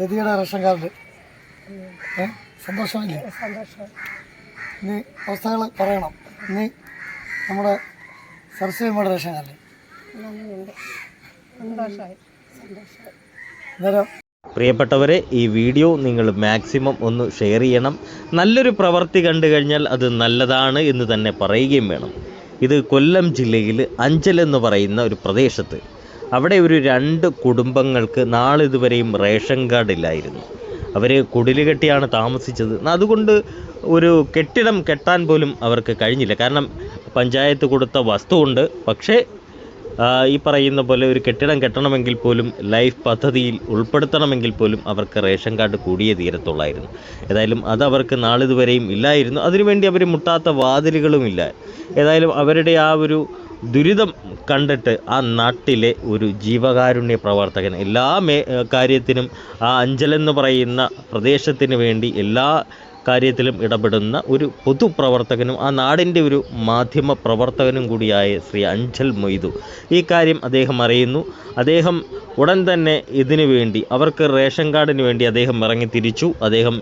രതിയുടെ ration card. സന്തോഷമില്ലേ? സന്തോഷം ഇനി അവസ്ഥകൾ പറയണം. ഇനി നമ്മുടെ സരസ്വതിയുടെ റേഷൻ കാർഡ്. അന്നേരം പ്രിയപ്പെട്ടവരെ ഈ വീഡിയോ നിങ്ങൾ മാക്സിമം ഒന്ന് ഷെയർ ചെയ്യണം. നല്ലൊരു പ്രവൃത്തി കണ്ടു കഴിഞ്ഞാൽ അത് നല്ലതാണ് എന്ന് തന്നെ പറയുകയും വേണം. ഇത് കൊല്ലം ജില്ലയിൽ അഞ്ചൽ എന്ന് പറയുന്ന ഒരു പ്രദേശത്ത് അവിടെ ഒരു രണ്ട് കുടുംബങ്ങൾക്ക് നാളിതുവരെയും റേഷൻ കാർഡ് ഇല്ലായിരുന്നു. അവർ കുടിൽ കെട്ടിയാണ് താമസിച്ചത്. അതുകൊണ്ട് ഒരു കെട്ടിടം കെട്ടാൻ പോലും അവർക്ക് കഴിഞ്ഞില്ല. കാരണം പഞ്ചായത്ത് കൊടുത്ത വസ്തുവുണ്ട് പക്ഷേ ഈ പറയുന്ന പോലെ ഒരു കെട്ടിടം കെട്ടണമെങ്കിൽ പോലും ലൈഫ് പദ്ധതിയിൽ ഉൾപ്പെടുത്തണമെങ്കിൽ പോലും അവർക്ക് റേഷൻ കാർഡ് കൂടിയേ തീരത്തുള്ളായിരുന്നു. ഏതായാലും അത് അവർക്ക് നാളിതുവരെയും ഇല്ലായിരുന്നു. അതിനുവേണ്ടി അവർ മുട്ടാത്ത വാതിലുകളുമില്ല ഏതായാലും അവരുടെ ആ ഒരു ദുരിതം കണ്ടിട്ട് ആ നാട്ടിലെ ഒരു ജീവകാരുണ്യ പ്രവർത്തകൻ എല്ലാ മേ കാര്യത്തിനും ആ അഞ്ചലെന്ന് പറയുന്ന പ്രദേശത്തിന് വേണ്ടി എല്ലാ കാര്യത്തിലും ഇടപെടുന്ന ഒരു പൊതുപ്രവർത്തകനും ആ നാടിന്റെ ഒരു മാധ്യമ പ്രവർത്തകനും കൂടിയായ ശ്രീ അഞ്ചൽ മൊയ്തു. ഈ കാര്യം അദ്ദേഹം അറിയുന്നു. അദ്ദേഹം ഉടൻ തന്നെ ഇതിനു വേണ്ടി അവർക്ക് റേഷൻ കാർഡിന് വേണ്ടി അദ്ദേഹം ഇറങ്ങി തിരിച്ചു. അദ്ദേഹം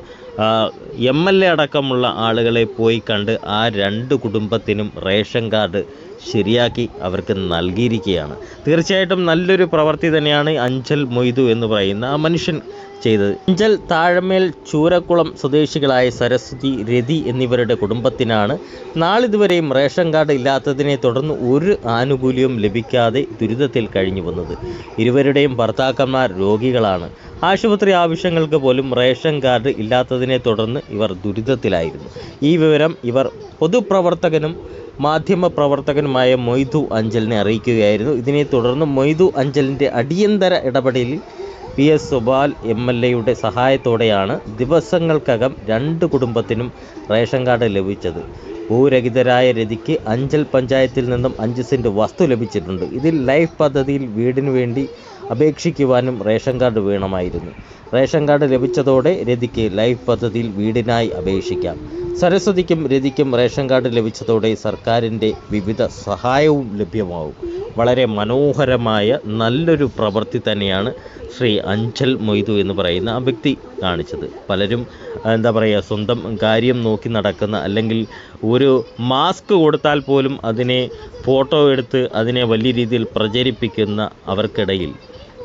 എം എൽ എ അടക്കമുള്ള ആളുകളെ പോയി കണ്ട് ആ രണ്ട് കുടുംബത്തിനും റേഷൻ കാർഡ് ശരിയാക്കി അവർക്ക് നൽകിയിരിക്കുകയാണ്. തീർച്ചയായിട്ടും നല്ലൊരു പ്രവൃത്തി തന്നെയാണ് അഞ്ചൽ മൊയ്തു എന്ന് പറയുന്ന ആ മനുഷ്യൻ ചെയ്തത്. അഞ്ചൽ താഴമേൽ ചൂരക്കുളം സ്വദേശികളായ സരസ്വതി രതി എന്നിവരുടെ കുടുംബത്തിനാണ് നാളിതുവരെയും റേഷൻ കാർഡ് ഇല്ലാത്തതിനെ തുടർന്ന് ഒരു ആനുകൂല്യവും ലഭിക്കാതെ ദുരിതത്തിൽ കഴിഞ്ഞു വന്നത്. ഇരുവരുടെയും ഭർത്താക്കന്മാർ രോഗികളാണ്. ആശുപത്രി ആവശ്യങ്ങൾക്ക് പോലും റേഷൻ കാർഡ് ഇല്ലാത്തതിനെ തുടർന്ന് ഇവർ ദുരിതത്തിലായിരുന്നു. ഈ വിവരം ഇവർ പൊതുപ്രവർത്തകനും മാധ്യമപ്രവർത്തകനുമായ മൊയ്തു അഞ്ചലിനെ അറിയിക്കുകയായിരുന്നു. ഇതിനെ തുടർന്ന് മൊയ്തു അഞ്ചലിന്റെ അടിയന്തര ഇടപെടലിൽ P S Subal M L എയുടെ സഹായത്തോടെയാണ് ദിവസങ്ങൾക്കകം രണ്ട് കുടുംബത്തിനും റേഷൻ കാർഡ് ലഭിച്ചത്. ഭൂരഹിതരായ രതിക്ക് അഞ്ചൽ പഞ്ചായത്തിൽ നിന്നും അഞ്ച് സെന്റ് വസ്തു ലഭിച്ചിട്ടുണ്ട്. ഇതിൽ ലൈഫ് പദ്ധതിയിൽ വീടിന് വേണ്ടി അപേക്ഷിക്കുവാനും റേഷൻ കാർഡ് വേണമായിരുന്നു. റേഷൻ കാർഡ് ലഭിച്ചതോടെ രതിക്ക് ലൈഫ് പദ്ധതിയിൽ വീടിനായി അപേക്ഷിക്കാം. സരസ്വതിക്കും രതിക്കും റേഷൻ കാർഡ് ലഭിച്ചതോടെ സർക്കാരിന്റെ വിവിധ സഹായവും ലഭ്യമാവും വളരെ മനോഹരമായ നല്ലൊരു പ്രവൃത്തി തന്നെയാണ് ശ്രീ അഞ്ചൽ മൊയ്തു എന്ന് പറയുന്ന ആ വ്യക്തി കാണിച്ചത്. പലരും എന്താ പറയുക സ്വന്തം കാര്യം നോക്കി നടക്കുന്ന അല്ലെങ്കിൽ ഒരു മാസ്ക് കൊടുത്താൽ പോലും അതിനെ ഫോട്ടോ എടുത്ത് അതിനെ വലിയ രീതിയിൽ പ്രചരിപ്പിക്കുന്ന അവർക്കിടയിൽ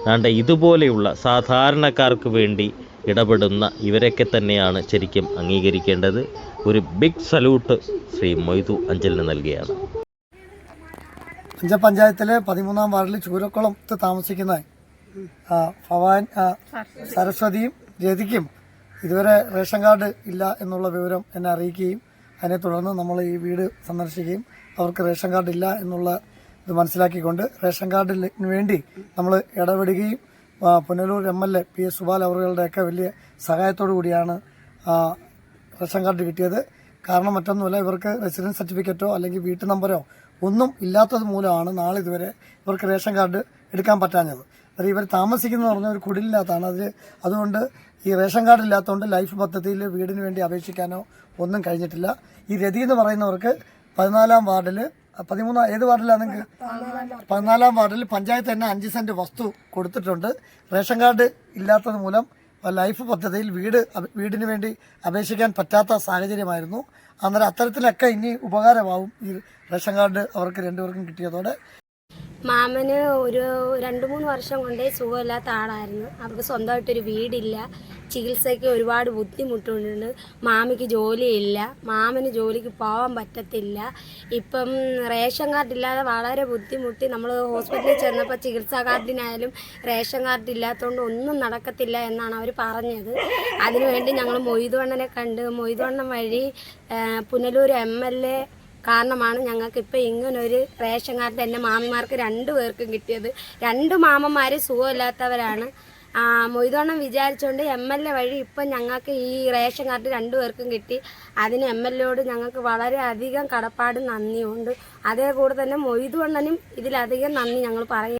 വേണ്ട ഇതുപോലെയുള്ള സാധാരണക്കാർക്ക് വേണ്ടി ഇടപെടുന്ന ഇവരൊക്കെ തന്നെയാണ് ശരിക്കും അംഗീകരിക്കേണ്ടത്. ഒരു ബിഗ് സല്യൂട്ട് ശ്രീ മൊയ്തു അഞ്ചലിന് നൽകുകയാണ് അഞ്ചൽ പഞ്ചായത്തിലെ പതിമൂന്നാം വാർഡിൽ ചൂരക്കുളത്ത് താമസിക്കുന്ന ഭവാൻ സരസ്വതിയും രതിക്കും ഇതുവരെ റേഷൻ കാർഡ് ഇല്ല എന്നുള്ള വിവരം എന്നെ അറിയിക്കുകയും അതിനെ തുടർന്ന് നമ്മൾ ഈ വീട് സന്ദർശിക്കുകയും അവർക്ക് റേഷൻ കാർഡ് ഇല്ല എന്നുള്ള ഇത് മനസ്സിലാക്കിക്കൊണ്ട് റേഷൻ കാർഡിന് വേണ്ടി നമ്മൾ ഇടപെടുകയും Punalur M L A P S Supal അവറുകളുടെയൊക്കെ വലിയ സഹായത്തോടു കൂടിയാണ് റേഷൻ കാർഡ് കിട്ടിയത്. കാരണം മറ്റൊന്നുമല്ല ഇവർക്ക് റെസിഡൻസ് സർട്ടിഫിക്കറ്റോ അല്ലെങ്കിൽ വീട്ടു നമ്പറോ ഒന്നും ഇല്ലാത്തത് മൂലമാണ് നാളെ ഇതുവരെ ഇവർക്ക് റേഷൻ കാർഡ് എടുക്കാൻ പറ്റാഞ്ഞത്. അത് ഇവർ താമസിക്കുന്ന പറഞ്ഞ ഒരു കുടിലിനകത്താണ്. അതിൽ അതുകൊണ്ട് ഈ റേഷൻ കാർഡ് ഇല്ലാത്തതുകൊണ്ട് ലൈഫ് പദ്ധതിയിൽ വീടിന് വേണ്ടി അപേക്ഷിക്കാനോ ഒന്നും കഴിഞ്ഞിട്ടില്ല. ഈ രതി എന്ന് പറയുന്നവർക്ക് പതിനാലാം വാർഡിൽ പതിമൂന്നാം ഏത് വാർഡിലാണ് പതിനാലാം വാർഡിൽ പഞ്ചായത്ത് തന്നെ അഞ്ച് സെന്റ് വസ്തു കൊടുത്തിട്ടുണ്ട്. റേഷൻ കാർഡ് ഇല്ലാത്തത് മൂലം ലൈഫ് പദ്ധതിയിൽ വീട് വീടിന് വേണ്ടി അപേക്ഷിക്കാൻ പറ്റാത്ത സാഹചര്യമായിരുന്നു. അന്നേരം അത്തരത്തിലൊക്കെ ഇനി ഉപകാരമാവും ഈ റേഷൻ കാർഡ് അവർക്ക് രണ്ടുപേർക്കും കിട്ടിയതോടെ. മാമന് ഒരു രണ്ട് മൂന്ന് വർഷം കൊണ്ടേ സുഖമില്ലാത്ത ആളായിരുന്നു. അവർക്ക് സ്വന്തമായിട്ടൊരു വീടില്ല. ചികിത്സയ്ക്ക് ഒരുപാട് ബുദ്ധിമുട്ടുണ്ട്. മാമിക്ക് ജോലിയില്ല. മാമന് ജോലിക്ക് പോകാൻ പറ്റത്തില്ല. ഇപ്പം റേഷൻ കാർഡ് ഇല്ലാതെ വളരെ ബുദ്ധിമുട്ടി. നമ്മൾ ഹോസ്പിറ്റലിൽ ചെന്നപ്പോൾ ചികിത്സാ കാർഡിനായാലും റേഷൻ കാർഡ് ഇല്ലാത്തതുകൊണ്ട് ഒന്നും നടക്കത്തില്ല എന്നാണ് അവർ പറഞ്ഞത്. അതിനുവേണ്ടി ഞങ്ങൾ മൊയ്തുവണ്ണനെ കണ്ട് മൊയ്തുവണ്ണൻ വഴി പുനലൂർ എം എൽ എ കാരണമാണ് ഞങ്ങൾക്ക് ഇപ്പം ഇങ്ങനൊരു റേഷൻ കാർഡ് എന്റെ മാമിമാർക്ക് രണ്ടു പേർക്കും കിട്ടിയത്. രണ്ട് മാമന്മാർ സുഖമില്ലാത്തവരാണ്. മൊയ്തോണം വിചാരിച്ചുകൊണ്ട് എം എൽ എ വഴി ഇപ്പം ഞങ്ങൾക്ക് ഈ റേഷൻ കാർഡ് രണ്ടു പേർക്കും കിട്ടി. അതിന് എം എൽ എയോട് ഞങ്ങൾക്ക് വളരെയധികം കടപ്പാട് നന്ദിയുണ്ട് അതേ കൂടെ തന്നെ മൊയ്തുവണ്ണനും ഇതിലധികം നന്ദി ഞങ്ങൾ പറയും